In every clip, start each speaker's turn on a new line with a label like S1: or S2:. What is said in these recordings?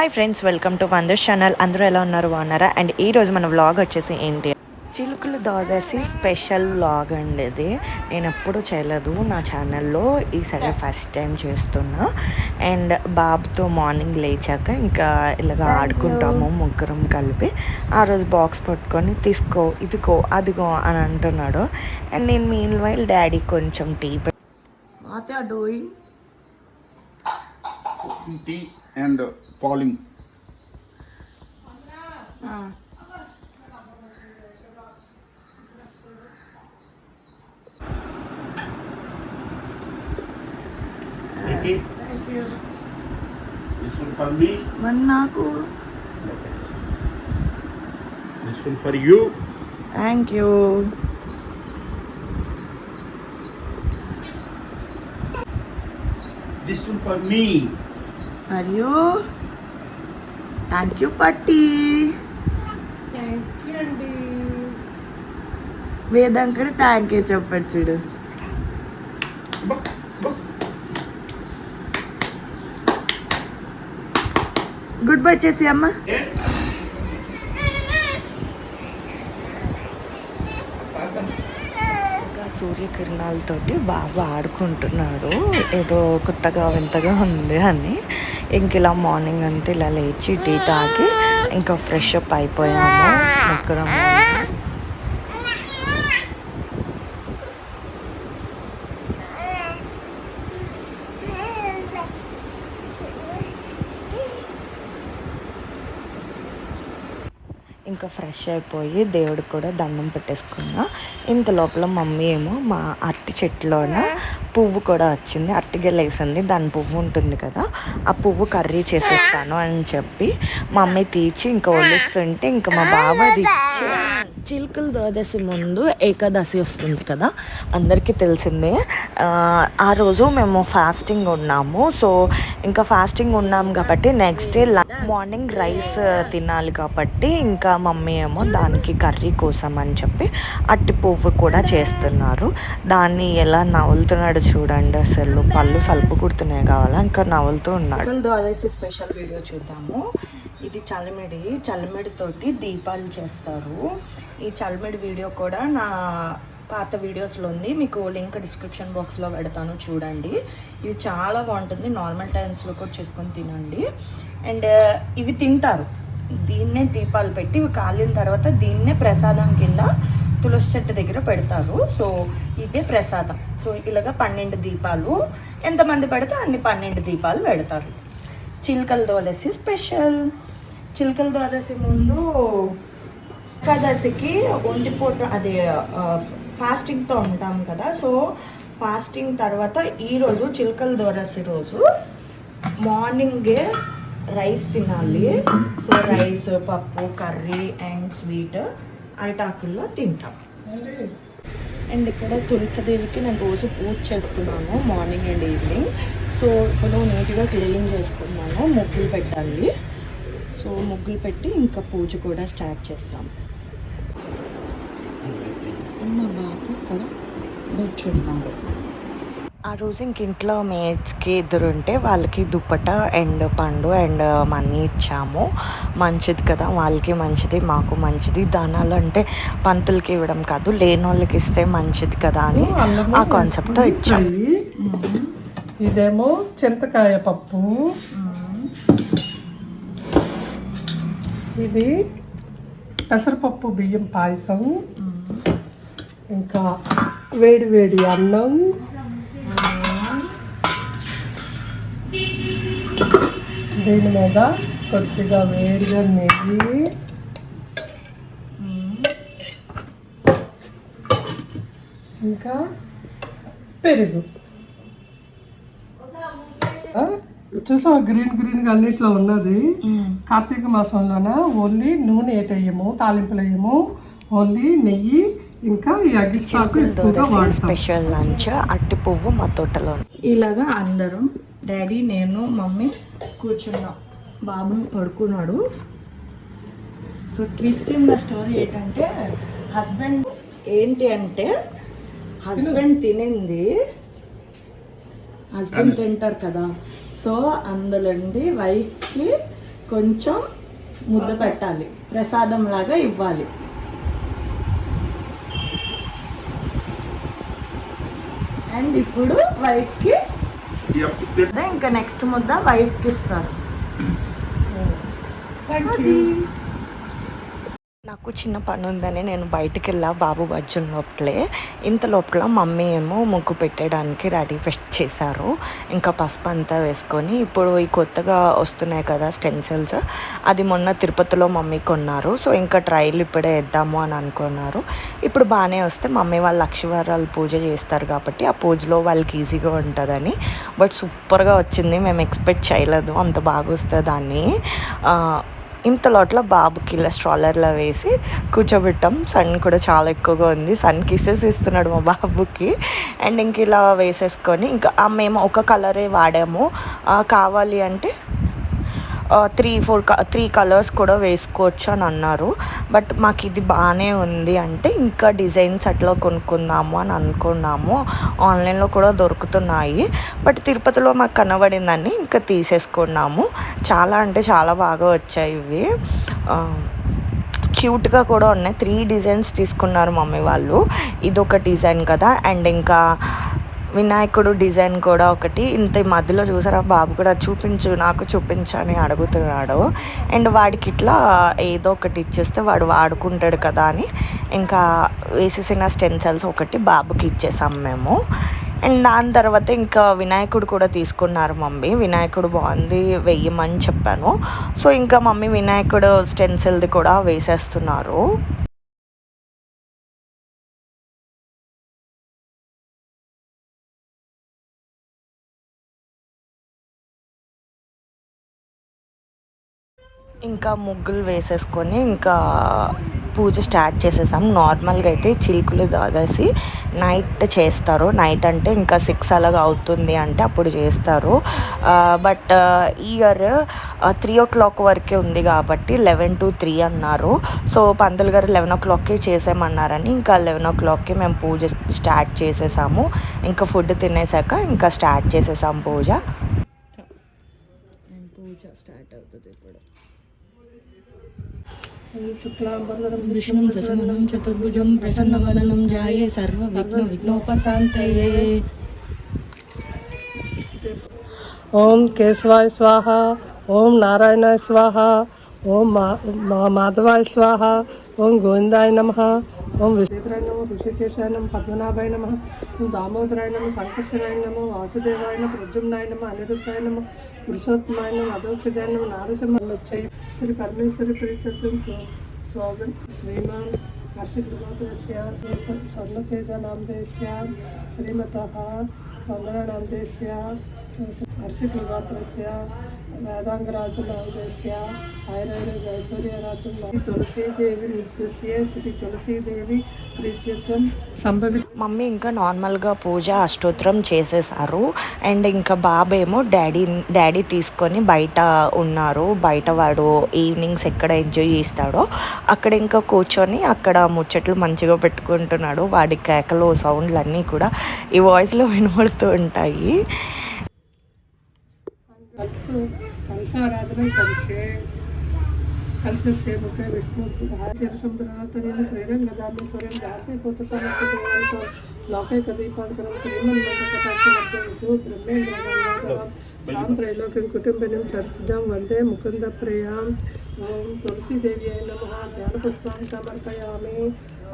S1: Hi friends welcome to wonders channel అందరూ ఎలా ఉన్నారు? బాగున్నారా? అండ్ ఈ రోజు మన వ్లాగ్ వచ్చేసి ఏంటి? చిలుకలు దాదాసి స్పెషల్ వ్లాగ్ అండి ఇది. నేను ఎప్పుడూ చేయలేదు నా ఛానల్లో ఈసారి ఫస్ట్ టైం చేస్తున్నా. అండ్ బాబుతో మార్నింగ్ లేచాక ఇంకా ఇలాగ ఆడుకుంటాము ముగ్గురం కలిపి. ఆ రోజు బాక్స్ పట్టుకొని తీసుకో ఇదిగో అదిగో అని అంటున్నాడు. అండ్ నేను మీన్ వైల్ డాడీ కొంచెం
S2: tea. and falling.
S3: Thank you. Thank you. This one for me. This one for you.
S2: Thank you.
S3: This one for me.
S2: మరియు థ్యాంక్ యూ పట్టి. వేదంకడి థ్యాంక్ యూ చెప్పాడు చూడు. గుడ్ బై చేసి అమ్మ.
S1: ఇంకా సూర్యకిరణాలతోటి బాగా ఆడుకుంటున్నాడు. ఏదో కొత్తగా వింతగా ఉంది అని. ఇంక ఇలా మార్నింగ్ అంతా ఇలా లేచి టీ తాగి ఇంకా ఫ్రెష్ అప్ అయిపోయాము. ముగ్గురం ఇంకా ఫ్రెష్ అయిపోయి దేవుడికి కూడా దండం పెట్టేసుకున్నా. ఇంత లోపల మమ్మీ ఏమో మా అరటి చెట్టులోన పువ్వు కూడా వచ్చింది. అరటిగెల వేసింది. దాని పువ్వు ఉంటుంది కదా ఆ పువ్వు కర్రీ చేసేస్తాను అని చెప్పి మమ్మీ తీచి ఇంకా వలుస్తుంటే ఇంకా మా బాబా ఇచ్చి చిలుకల ద్వాదశి ముందు ఏకాదశి వస్తుంది కదా అందరికీ తెలిసిందే. ఆ, రోజు మేము ఫాస్టింగ్ ఉన్నాము. సో ఇంకా ఫాస్టింగ్ ఉన్నాం కాబట్టి నెక్స్ట్ డే మార్నింగ్ రైస్ తినాలి కాబట్టి ఇంకా మమ్మీ ఏమో దానికి కర్రీ కోసం అని చెప్పి అట్టి పువ్వు కూడా చేస్తున్నారు. దాన్ని ఎలా నవ్వులుతున్నాడు చూడండి అసలు. పళ్ళు సలుపు కుడుతున్నాయి కావాలా? ఇంకా నవ్వులుతూ ఉన్నాడు. ద్వాదశి స్పెషల్ వీడియో చూద్దాము. ఇది చల్లమిడి. చల్లమిడితోటి దీపాలు చేస్తారు. ఈ చల్లమిడి వీడియో కూడా నా పాత వీడియోస్లో ఉంది. మీకు లింక్ డిస్క్రిప్షన్ బాక్స్లో పెడతాను చూడండి. ఇది చాలా బాగుంటుంది. నార్మల్ టైమ్స్లో కూడా చేసుకొని తినండి. అండ్ ఇవి తింటారు. దీన్నే దీపాలు పెట్టి ఇవి కాలిన తర్వాత దీన్నే ప్రసాదం కింద తులసి చెట్టు దగ్గర పెడతారు. సో ఇదే ప్రసాదం. సో ఇలాగ పన్నెండు దీపాలు. ఎంతమంది పెడితే అన్ని పన్నెండు దీపాలు పెడతారు. చిలుకల ద్వాదశి స్పెషల్. చిలకల ద్వాదశి ముందు ఏకాదశికి వండిపోట అది ఫాస్టింగ్తో ఉంటాం కదా. సో ఫాస్టింగ్ తర్వాత ఈరోజు చిలకల ద్వాదశి రోజు మార్నింగే రైస్ తినాలి. సో రైస్ పప్పు కర్రీ అండ్ స్వీట్ అరిటాకుల్లో తింటాం. అండ్ ఇక్కడ తులసిదేవికి నేను రోజు పూజ చేస్తున్నాను మార్నింగ్ అండ్ ఈవినింగ్. సో ఇప్పుడు నీట్గా క్లీన్ చేసుకున్నాను ముగ్గులు పెట్టాలి. సో ముగ్గులు పెట్టి ఇంకా పూజ కూడా స్టార్ట్ చేస్తాం. మా బాబు ఇక్కడ కూర్చున్నాడు ఆ రోజు ఇంక ఇంట్లో మేడ్స్కి ఇద్దరు ఉంటే వాళ్ళకి దుప్పట అండ్ పండు అండ్ మనీ ఇచ్చాము. మంచిది కదా వాళ్ళకి మంచిది మాకు మంచిది. దానాలు అంటే పంతులకి ఇవ్వడం కాదు లేని వాళ్ళకి ఇస్తే మంచిది కదా అని ఆ కాన్సెప్ట్తో ఇచ్చాం.
S4: ఇదేమో చింతకాయ పప్పు. ఇది పెసరపప్పు బియ్యం పాయసం. ఇంకా వేడి వేడి అన్నం. దీని మీద కొద్దిగా వేడిగా నెయ్యి. ఇంకా పెరుగు. ఆ, చూసావా? గ్రీన్ గ్రీన్గా అన్నిట్లో ఉన్నది. కార్తీక మాసంలోన ఓన్లీ నూనె ఏటేయము తాలింపులు వేయము ఓన్లీ నెయ్యి ఇంకా ఈ అగ్గిస్తాకు ఎక్కువగా
S1: స్పెషల్ లంచ్ అట్టి పువ్వు మా తోటలో ఇలాగా అందరం డాడీ నేను మమ్మీ కూర్చున్నాం. బాబు పడుకున్నాడు. So twist in the story ఏంటంటే హస్బెండ్ ఏంటి అంటే హస్బెండ్ తినింది. హస్బెండ్ తింటారు కదా. సో అందులోండి వైఫ్కి
S2: కొంచెం ముద్ద పెట్టాలి. ప్రసాదం లాగా ఇవ్వాలి. అండ్ ఇప్పుడు వైఫ్కి ఇంకా నెక్స్ట్ ముద్ద వైఫ్కి ఇస్తారు.
S1: నాకు చిన్న పని ఉందని నేను బయటికి వెళ్ళా బాబు బజ్జుల లోపలే. ఇంత లోపల మమ్మీ ఏమో ముగ్గు పెట్టడానికి రెడీ ఫెస్ట్ చేశారు. ఇంకా పసుపు అంతా వేసుకొని ఇప్పుడు ఈ కొత్తగా వస్తున్నాయి కదా స్టెన్సిల్స్. అది మొన్న తిరుపతిలో మమ్మీ కొన్నారు. సో ఇంకా ట్రైల్ ఇప్పుడే వేద్దాము అని అనుకున్నారు. ఇప్పుడు బాగానే వస్తే మమ్మీ వాళ్ళు లక్షవారాలు పూజ చేస్తారు కాబట్టి ఆ పూజలో వాళ్ళకి ఈజీగా ఉంటుందని. బట్ సూపర్గా వచ్చింది. మేము ఎక్స్పెక్ట్ చేయలేదు. అంత బాగా వస్తుందని. దాన్ని ఇంత లోట్ల బాబుకి ఇలా స్ట్రాలర్లో వేసి కూర్చోబెట్టాం. సన్ కూడా చాలా ఎక్కువగా ఉంది. సన్ కిసెస్ ఇస్తున్నాడు మా బాబుకి. అండ్ ఇంక ఇలా వేసేసుకొని ఇంకా మేము ఒక కలరే వాడాము. కావాలి అంటే త్రీ ఫోర్ త్రీ కలర్స్ కూడా వేసుకోవచ్చు అని అన్నారు. బట్ మాకు ఇది బాగానే ఉంది అంటే ఇంకా డిజైన్స్ అట్లా కొనుక్కుందాము అని అనుకున్నాము. ఆన్లైన్లో కూడా దొరుకుతున్నాయి. బట్ తిరుపతిలో మాకు కనబడిందని ఇంకా తీసేసుకున్నాము. చాలా అంటే చాలా బాగా వచ్చాయి ఇవి. క్యూట్గా కూడా ఉన్నాయి. త్రీ డిజైన్స్ తీసుకున్నారు మమ్మీ వాళ్ళు. ఇది ఒక డిజైన్ కదా. అండ్ ఇంకా వినాయకుడు డిజైన్ కూడా ఒకటి. ఇంత ఈ మధ్యలో చూసారా బాబు కూడా చూపించు నాకు చూపించు అని అడుగుతున్నాడు. అండ్ వాడికి ఇట్లా ఏదో ఒకటి ఇచ్చేస్తే వాడు వాడుకుంటాడు కదా అని. ఇంకా వేసేసిన స్టెన్సల్స్ ఒకటి బాబుకి ఇచ్చేసాం మేము. అండ్ దాని తర్వాత ఇంకా వినాయకుడు కూడా తీసుకున్నారు మమ్మీ. వినాయకుడు బాగుంది వెయ్యమని చెప్పాను. సో ఇంకా మమ్మీ వినాయకుడు స్టెన్సిల్ది కూడా వేసేస్తున్నారు. ఇంకా ముగ్గులు వేసేసుకొని ఇంకా పూజ స్టార్ట్ చేసేసాం. నార్మల్గా అయితే చిలుకులు దాదాసి నైట్ చేస్తారు. నైట్ అంటే ఇంకా సిక్స్ అలాగా అవుతుంది అంటే అప్పుడు చేస్తారు. But year three o'clock వరకే ఉంది కాబట్టి లెవెన్ టు త్రీ అన్నారు. సో పంతులు గారు లెవెన్ ఓ క్లాక్కి చేసేయమన్నారని ఇంకా లెవెన్ ఓ క్లాక్కి మేము పూజ స్టార్ట్ చేసేసాము. ఇంకా ఫుడ్ తినేసాక ఇంకా స్టార్ట్ చేసేసాం పూజ. పూజ స్టార్ట్ అవుతుంది ఇప్పుడు. विष्णु चतुर्भुजं प्रसन्नवदनं जाये सर्वविघ्नविघ्नोपशान्तये। ओम केशवाय
S4: स्वाहा, ओम नारायणाय स्वाहा, ओम माधवाय स्वाहा, ओम गोविंदाय नमः, ओम विष्णु గోవిందాయ ఋషికేశాయ నమ పద్మనాభాయ నమ దామోదరాయ నమ సంకర్షణాయ నమ వాసుదేవాయ నమ ప్రజుమ్నాయ నమ అనిరుద్ధాయ నమ పురుషోత్తమాయ నమ అధోక్షజాయ నమ నారసింహ వచ్చాయి. శ్రీ పరమేశ్వరి ప్రీతత్వం స్వాగత్. శ్రీమాన్ హర్షకృపాత్రస్య స్వర్ణతేజ నామదేశ్య శ్రీమతः మంగళనామదేశ్య హర్షకృపాత్రస్య వేదాంగరాజునామదేశ్య ఆయుర్వేద తులసీదేవి నిత్యస్య శ్రీ తులసీదేవి ప్రీత్యత్వం సంభవి
S1: మమ్మీ ఇంకా నార్మల్గా పూజ అష్టోత్తరం చేసేసారు. అండ్ ఇంకా బాబేమో డాడీ డాడీ తీసుకొని బయట ఉన్నారు. బయట వాడు ఈవినింగ్స్ ఎక్కడ ఎంజాయ్ చేస్తాడో అక్కడ ఇంకా కూర్చొని అక్కడ ముచ్చట్లు మంచిగా పెట్టుకుంటున్నాడు. వాడి కేకలు సౌండ్లు అన్నీ కూడా ఈ వాయిస్లో వినబడుతూ ఉంటాయి.
S4: కలుసు కలశారాధన కలిసే కలిసే ముఖే విష్ణు శంభరాతని శ్రీరంగదామేశ్వరం దాసీభూత సమర్థ లోకైక దీపాంకరం శ్రీమన్మకటాక్ష బ్రహ్మేంద్ర రామ్ త్రైలోక్యం కుటుంబినం సరసిజాం వందే ముకుంద ప్రియాం ఓం తులసీదేవి అయి నమ ధ్యానపుష్పాన్ని సమర్పయామి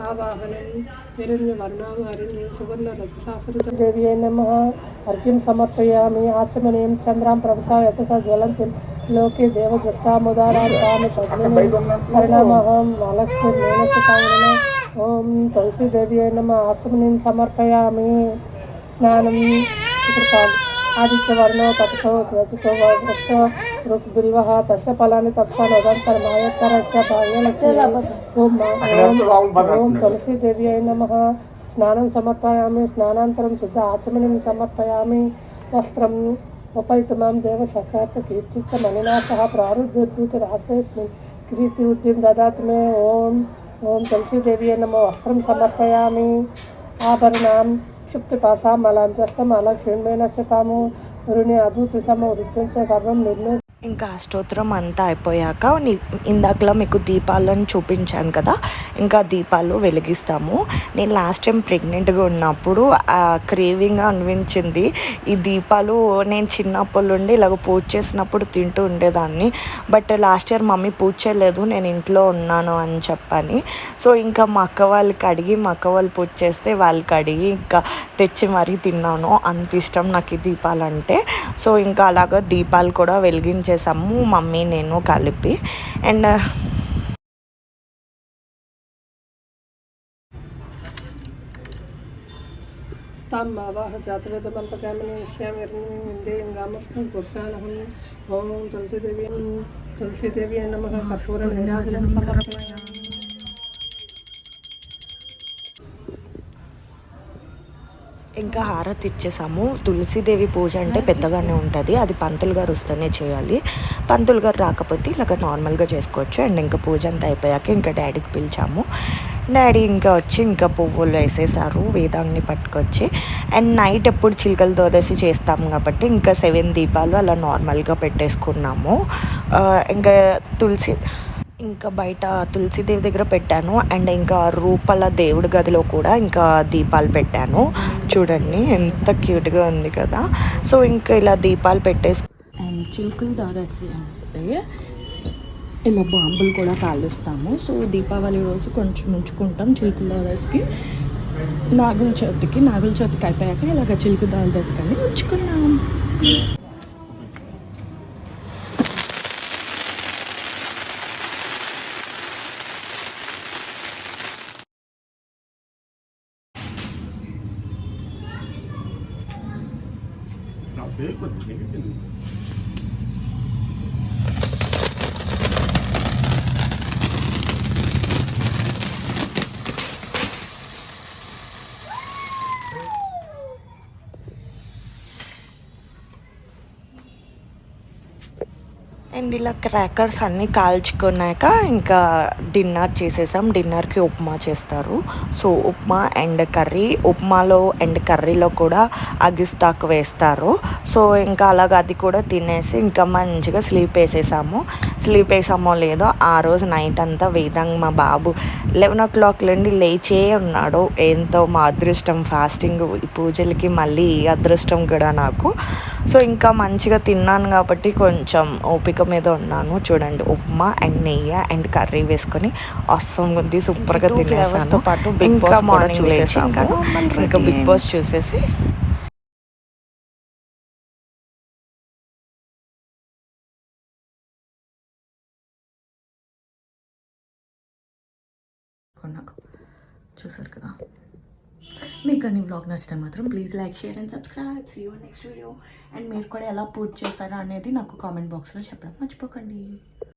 S4: ఆవాహనం హిరణ్యవర్ణాం హరిణ్యం సువర్ణ రథశాస్త్రదేవి అయి నమ. అర్ఘ్యం సమర్పయామి. ఆచమనీయం చంద్రాం ప్రభసా యశస జ్వలంతిం లోకే దేవజష్టాముదారామి శరణమహం. మహాలక్ష్మి మేనసుతాంగనే ఓం తులసీదేవి అయిన నమ. ఆచమనీయం సమర్పయామి. స్నానం. ఇక్కడ आदित्यवर्ण तपसो ध्वजितो तस्य फलानि तपसानुदन्तर् मायत्तरस्य बाह्यलक्ष्य ॐ तुलसीदेव्यै नमः। स्नानं समर्पयामि स्नानान्तरं शुद्ध आचमनं समर्पयामि। वस्त्रम् उपयुतमां देवसखात् कीर्तिच्च मणिना सह प्रारुद्धभूतिराश्रेऽस्मिन् कीर्तिवृद्धिं ददातु मे। ॐ ॐ तुलसीदेव्यै नमो। वस्त्रं समर्पयामि। आभरणां क्षुप्तपासा मलां चष्टमलक्ष्मीणश्चतामो ऋणे अभूतसमो ऋतुञ्च सर्वं निर्णय
S1: ఇంకా అష్టోత్తరం అంతా అయిపోయాక నీ ఇందాకలా మీకు దీపాలను చూపించాను కదా ఇంకా దీపాలు వెలిగిస్తాము. నేను లాస్ట్ టైం ప్రెగ్నెంట్గా ఉన్నప్పుడు క్రేవింగ్ అనిపించింది. ఈ దీపాలు నేను చిన్నప్పటి నుండి ఇలాగ పూజ చేసినప్పుడు తింటూ ఉండేదాన్ని. బట్ లాస్ట్ ఇయర్ మమ్మీ పూజ చేయలేదు నేను ఇంట్లో ఉన్నాను అని చెప్పని. సో ఇంకా మా అక్క వాళ్ళకి అడిగి మా అక్క వాళ్ళు పూజ చేస్తే వాళ్ళకి అడిగి ఇంకా తెచ్చి మరీ తిన్నాను. అంత ఇష్టం నాకు ఈ దీపాలంటే. సో ఇంకా అలాగ దీపాలు కూడా చేసాము మమ్మీ నేను కలిపి. అండ్
S4: తమ్మావాహ జాతవేదమంతకామనిష్యామిర్నిందేం రామస్మిన్ పురుషానహం ఓం తులసీదేవి తులసీదేవి నమ. కర్పూర నీరాజనం సమర్పయామి
S1: ఇంకా హారతి ఇచ్చేసాము. తులసీదేవి పూజ అంటే పెద్దగానే ఉంటుంది. అది పంతులు గారు వస్తేనే చేయాలి. పంతులు గారు రాకపోతే ఇలాగ నార్మల్గా చేసుకోవచ్చు. అండ్ ఇంకా పూజ అంతా అయిపోయాక ఇంకా డాడీకి పిలిచాము. డాడీ ఇంకా వచ్చి ఇంకా పువ్వులు వేసేసారు. వేదాంగిని పట్టుకొచ్చి. అండ్ నైట్ ఎప్పుడు చిలుకలు దోదసి చేస్తాము కాబట్టి ఇంకా సెవెన్ దీపాలు అలా నార్మల్గా పెట్టేసుకున్నాము. ఇంకా తులసి ఇంకా బయట తులసిదేవి దగ్గర పెట్టాను. అండ్ ఇంకా రూపల దేవుడి గదిలో కూడా ఇంకా దీపాలు పెట్టాను. చూడండి ఎంత క్యూట్గా ఉంది కదా. సో ఇంకా ఇలా దీపాలు పెట్టేసి
S2: అండ్ చిలుకలు దాదాసి అంటే ఇలా బాంబులు కూడా కాలుస్తాము. సో దీపావళి రోజు కొంచెం ఉంచుకుంటాం చిలుకలు దాదాసికి నాగుల చవితికి నాగుల చవితికి అయిపోయాక ఇలాగ చిలుకు దాదాసుకొని ఉంచుకున్నాం
S3: నా పేరు కొద్దిగా నెగిటివ్.
S1: అండ్ ఇలా క్రాకర్స్ అన్నీ కాల్చుకున్నాక ఇంకా డిన్నర్ చేసేసాం. డిన్నర్కి ఉప్మా చేస్తారు. సో ఉప్మా అండ్ కర్రీ ఉప్మాలో అండ్ కర్రీలో కూడా అగిస్తాకు వేస్తారు. సో ఇంకా అలాగ అది కూడా తినేసి ఇంకా మంచిగా స్లీప్ వేసేసాము. స్లీప్ వేసామో లేదో ఆ రోజు నైట్ అంతా వేదంగా మా బాబు లెవెన్ ఓ క్లాక్ నుండి లేచే ఉన్నాడు ఎంతో మా అదృష్టం ఫాస్టింగ్ ఈ పూజలకి మళ్ళీ అదృష్టం కూడా నాకు సో ఇంకా మంచిగా తిన్నాను కాబట్టి కొంచెం ఓపిక మీద ఉన్నాను చూడండి ఉప్మా అండ్ నెయ్యి అండ్ కర్రీ వేసుకొని అస్సం ఉంది సూపర్గా తినేసాను
S2: పాటు Boss కూడా
S1: మార్నింగ్ లేచి
S2: చూసేసాము.
S1: ఇంకా బిగ్. బాస్ చూసేసి
S2: చూసారు కదా? మీకు కానీ బ్లాగ్ నచ్చితే మాత్రం please like share and subscribe see you next video and మీరు కూడా ఎలా పూర్తి చేస్తారా అనేది నాకు కామెంట్ బాక్స్లో చెప్పడం మర్చిపోకండి.